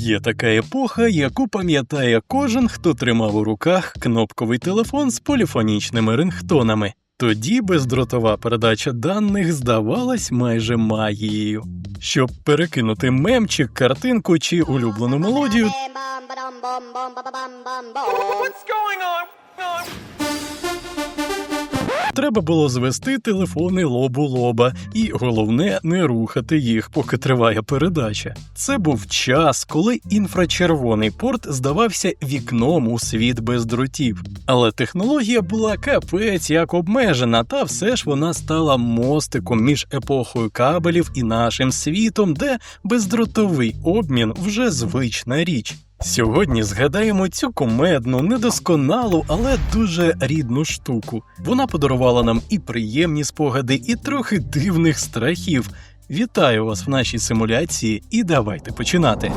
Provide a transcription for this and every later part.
Є така епоха, яку пам'ятає кожен, хто тримав у руках кнопковий телефон з поліфонічними рингтонами. Тоді бездротова передача даних здавалась майже магією. Щоб перекинути мемчик, картинку чи улюблену мелодію, What's going on? Треба було звести телефони лоб у лоба, і головне не рухати їх, поки триває передача. Це був час, коли інфрачервоний порт здавався вікном у світ без дротів. Але технологія була капець як обмежена, та все ж вона стала мостиком між епохою кабелів і нашим світом, де бездротовий обмін вже звична річ. Сьогодні згадаємо цю кумедну, недосконалу, але дуже рідну штуку. Вона подарувала нам і приємні спогади, і трохи дивних страхів. Вітаю вас в нашій симуляції, і давайте починати.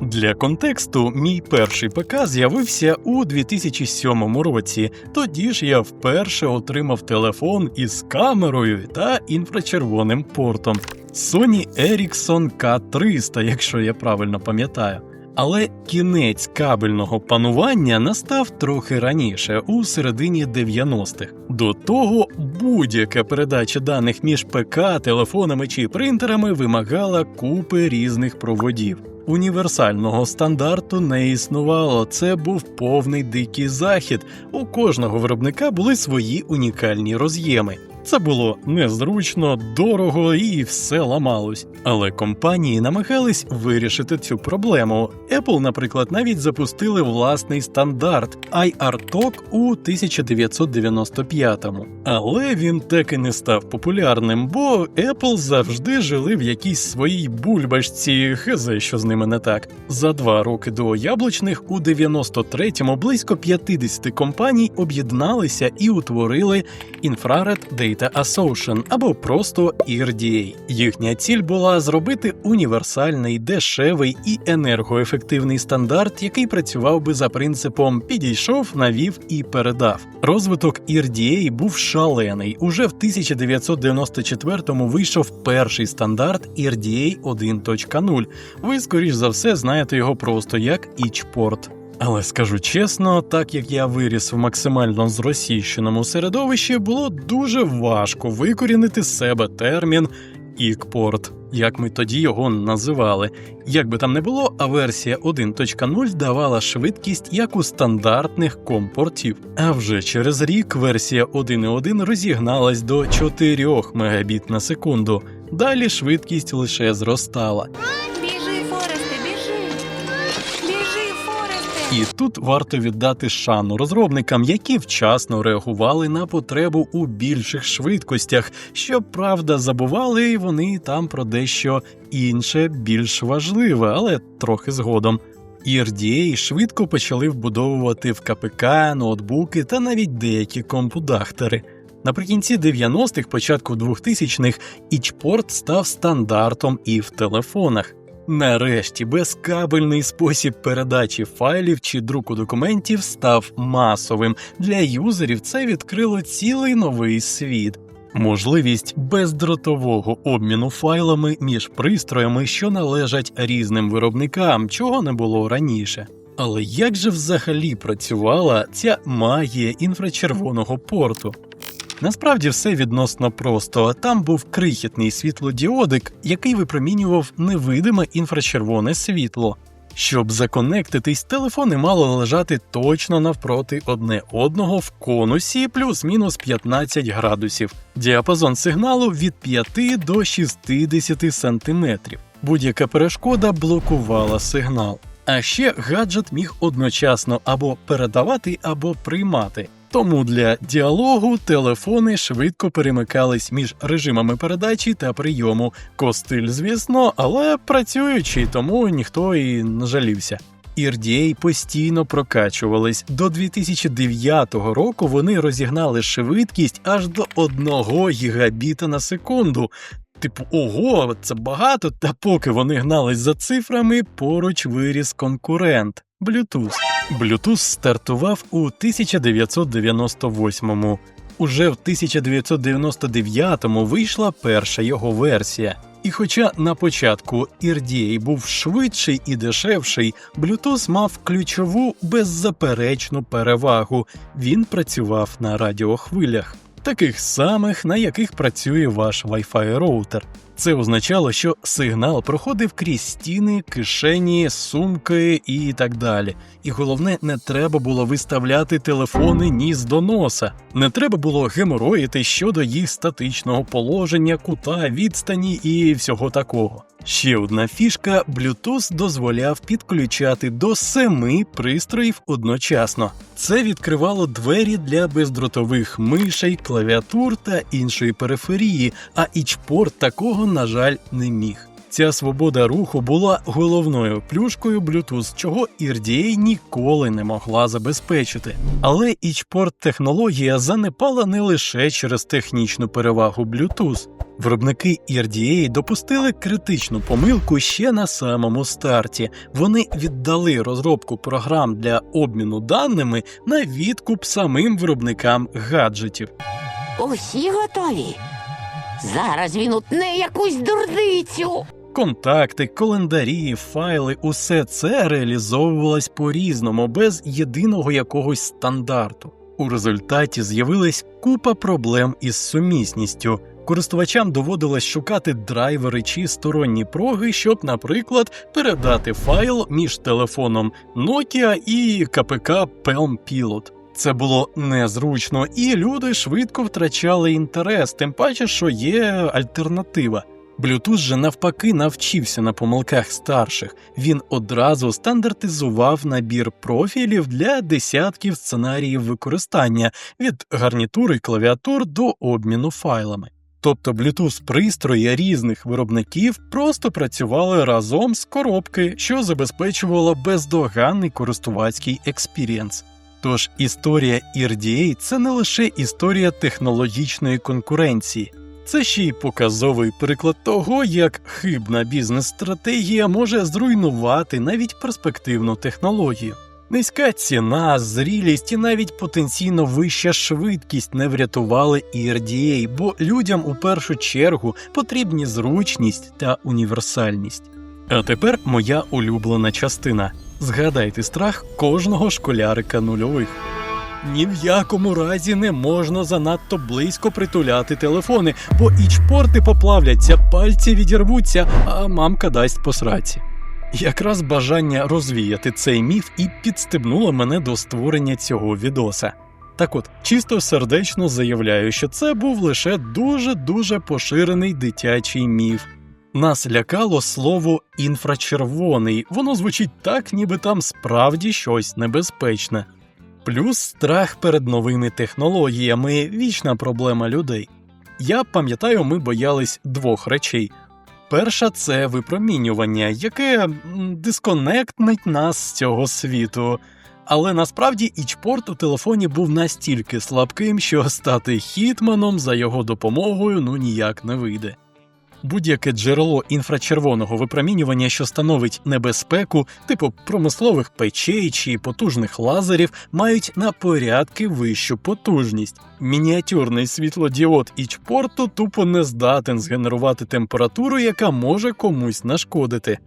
Для контексту, мій перший ПК з'явився у 2007 році. Тоді ж я вперше отримав телефон із камерою та інфрачервоним портом Sony Ericsson K300, якщо я правильно пам'ятаю. Але кінець кабельного панування настав трохи раніше, у середині 90-х. До того будь-яка передача даних між ПК, телефонами чи принтерами вимагала купи різних проводів. Універсального стандарту не існувало. Це був повний дикий захід. У кожного виробника були свої унікальні роз'єми. Це було незручно, дорого і все ламалось. Але компанії намагались вирішити цю проблему. Apple, наприклад, навіть запустили власний стандарт iRTOC у 1995-му. Але він так і не став популярним, бо Apple завжди жили в якійсь своїй бульбашці, хезе, що з ними не так. За два роки до яблучних у 93-му близько 50 компаній об'єдналися і утворили Infrared Data Association або просто ERDA. Їхня ціль була зробити універсальний, дешевий і енергоефективний стандарт, який працював би за принципом підійшов, навів і передав. Розвиток ERDA був шалений. Уже в 1994-му вийшов перший стандарт ERDA 1.0. Ви, скоріш за все, знаєте його просто як EachPort. Але скажу чесно, так як я виріс в максимально зросійщеному середовищі, було дуже важко викорінити себе термін ікпорт, як ми тоді його називали. Як би там не було, а версія 1.0 давала швидкість як у стандартних компортів. А вже через рік версія 1.1 розігналась до 4 Мбіт на секунду. Далі швидкість лише зростала. І тут варто віддати шану розробникам, які вчасно реагували на потребу у більших швидкостях. Щоправда, забували і вони там про дещо інше, більш важливе, але трохи згодом. ERDA швидко почали вбудовувати в КПК, ноутбуки та навіть деякі компудахтери. Наприкінці 90-х, початку 2000-х, ічпорт став стандартом і в телефонах. Нарешті безкабельний спосіб передачі файлів чи друку документів став масовим. Для юзерів це відкрило цілий новий світ. Можливість бездротового обміну файлами між пристроями, що належать різним виробникам, чого не було раніше. Але як же взагалі працювала ця магія інфрачервоного порту? Насправді все відносно просто. Там був крихітний світлодіодик, який випромінював невидиме інфрачервоне світло. Щоб законектитись, телефони мали лежати точно навпроти одне одного в конусі плюс-мінус 15 градусів. Діапазон сигналу від 5 до 60 сантиметрів. Будь-яка перешкода блокувала сигнал. А ще гаджет міг одночасно або передавати, або приймати. Тому для діалогу телефони швидко перемикались між режимами передачі та прийому. Костиль, звісно, але працюючий, тому ніхто і не жалівся. ERDA постійно прокачувались. До 2009 року вони розігнали швидкість аж до 1 гігабіта на секунду. Типу, ого, це багато. Та поки вони гнались за цифрами, поруч виріс конкурент Bluetooth. Bluetooth стартував у 1998-му. Уже в 1999-му вийшла перша його версія. І хоча на початку RDA був швидший і дешевший, Bluetooth мав ключову беззаперечну перевагу. Він працював на радіохвилях, таких самих, на яких працює ваш Wi-Fi роутер. Це означало, що сигнал проходив крізь стіни, кишені, сумки і так далі. І головне, не треба було виставляти телефони ніс до носа, не треба було геморроїти щодо їх статичного положення, кута, відстані і всього такого. Ще одна фішка: Bluetooth дозволяв підключати до семи пристроїв одночасно. Це відкривало двері для бездротових мишей, клавіатур та іншої периферії, а ічпорт такого, на жаль, не міг. Ця свобода руху була головною плюшкою Bluetooth, чого RDA ніколи не могла забезпечити. Але ічпорт технологія занепала не лише через технічну перевагу Bluetooth. Виробники RDA допустили критичну помилку ще на самому старті. Вони віддали розробку програм для обміну даними на відкуп самим виробникам гаджетів. Усі готові. Зараз він утне якусь дурницю. Контакти, календарі, файли усе це реалізовувалось по-різному, без єдиного якогось стандарту. У результаті з'явилась купа проблем із сумісністю. Користувачам доводилось шукати драйвери чи сторонні проги, щоб, наприклад, передати файл між телефоном Nokia і КПК Palm Pilot. Це було незручно, і люди швидко втрачали інтерес, тим паче, що є альтернатива. Bluetooth же навпаки навчився на помилках старших. Він одразу стандартизував набір профілів для десятків сценаріїв використання від гарнітури клавіатур до обміну файлами. Тобто Bluetooth пристрої різних виробників просто працювали разом з коробки, що забезпечувало бездоганний користувацький експірієнс. Тож історія RDA – це не лише історія технологічної конкуренції, це ще й показовий приклад того, як хибна бізнес-стратегія може зруйнувати навіть перспективну технологію. Низька ціна, зрілість і навіть потенційно вища швидкість не врятували RDA, бо людям у першу чергу потрібні зручність та універсальність. А тепер моя улюблена частина. Згадайте страх кожного школярика нульових. Ні в якому разі не можна занадто близько притуляти телефони, бо ічпорти поплавляться, пальці відірвуться, а мамка дасть по сраці. Якраз бажання розвіяти цей міф і підстебнуло мене до створення цього відоса. Так от, чисто сердечно заявляю, що це був лише дуже-дуже поширений дитячий міф. Нас лякало слово інфрачервоний, воно звучить так, ніби там справді щось небезпечне. Плюс страх перед новими технологіями вічна проблема людей. Я пам'ятаю, ми боялись двох речей. Перша це випромінювання, яке дисконектнить нас з цього світу. Але насправді ічпорт у телефоні був настільки слабким, що стати хітманом за його допомогою ну ніяк не вийде. Будь-яке джерело інфрачервоного випромінювання, що становить небезпеку, типу промислових печей чи потужних лазерів, мають на порядки вищу потужність. Мініатюрний світлодіод ічпорту тупо не здатен згенерувати температуру, яка може комусь нашкодити.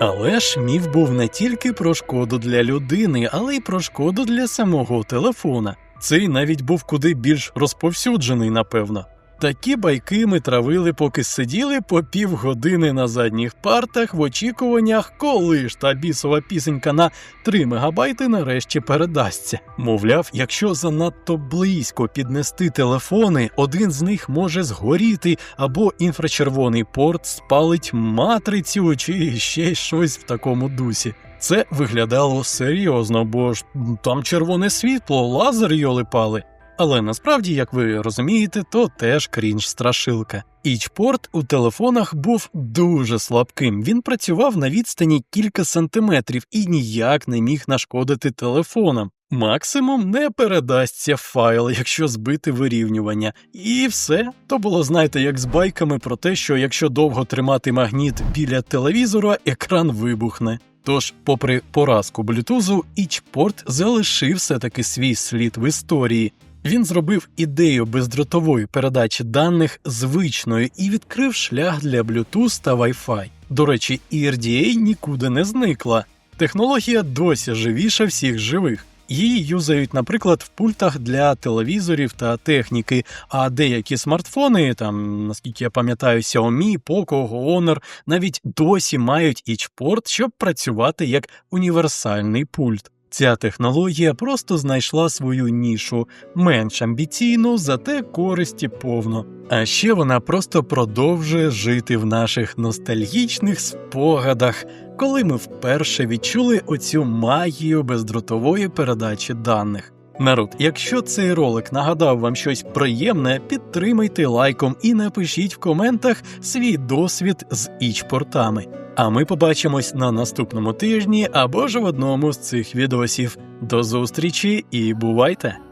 Але ж міф був не тільки про шкоду для людини, але й про шкоду для самого телефона. Цей навіть був куди більш розповсюджений, напевно. Такі байки ми травили, поки сиділи по півгодини на задніх партах в очікуваннях, коли ж та бісова пісенька на 3 мегабайти нарешті передасться. Мовляв, якщо занадто близько піднести телефони, один з них може згоріти, або інфрачервоний порт спалить матрицю чи ще щось в такому дусі. Це виглядало серйозно, бо ж там червоне світло, лазер йоли пали. Але насправді, як ви розумієте, то теж крінж страшилка. Ічпорт у телефонах був дуже слабким. Він працював на відстані кілька сантиметрів і ніяк не міг нашкодити телефонам. Максимум не передасться файл, якщо збити вирівнювання. І все. То було, знаєте, як з байками про те, що якщо довго тримати магніт біля телевізора, екран вибухне. Тож, попри поразку блютузу, ічпорт залишив все таки свій слід в історії. Він зробив ідею бездротової передачі даних звичною і відкрив шлях для Bluetooth та Wi-Fi. До речі, ERDA нікуди не зникла. Технологія досі живіша всіх живих. Її юзають, наприклад, в пультах для телевізорів та техніки, а деякі смартфони, там, наскільки я пам'ятаю, Xiaomi, Poco, Honor, навіть досі мають ічпорт, щоб працювати як універсальний пульт. Ця технологія просто знайшла свою нішу, менш амбіційну, зате користі повно. А ще вона просто продовжує жити в наших ностальгічних спогадах, коли ми вперше відчули оцю магію бездротової передачі даних. Народ, якщо цей ролик нагадав вам щось приємне, підтримайте лайком і напишіть в коментах свій досвід з іч-портами. А ми побачимось на наступному тижні або ж в одному з цих відосів. До зустрічі і бувайте!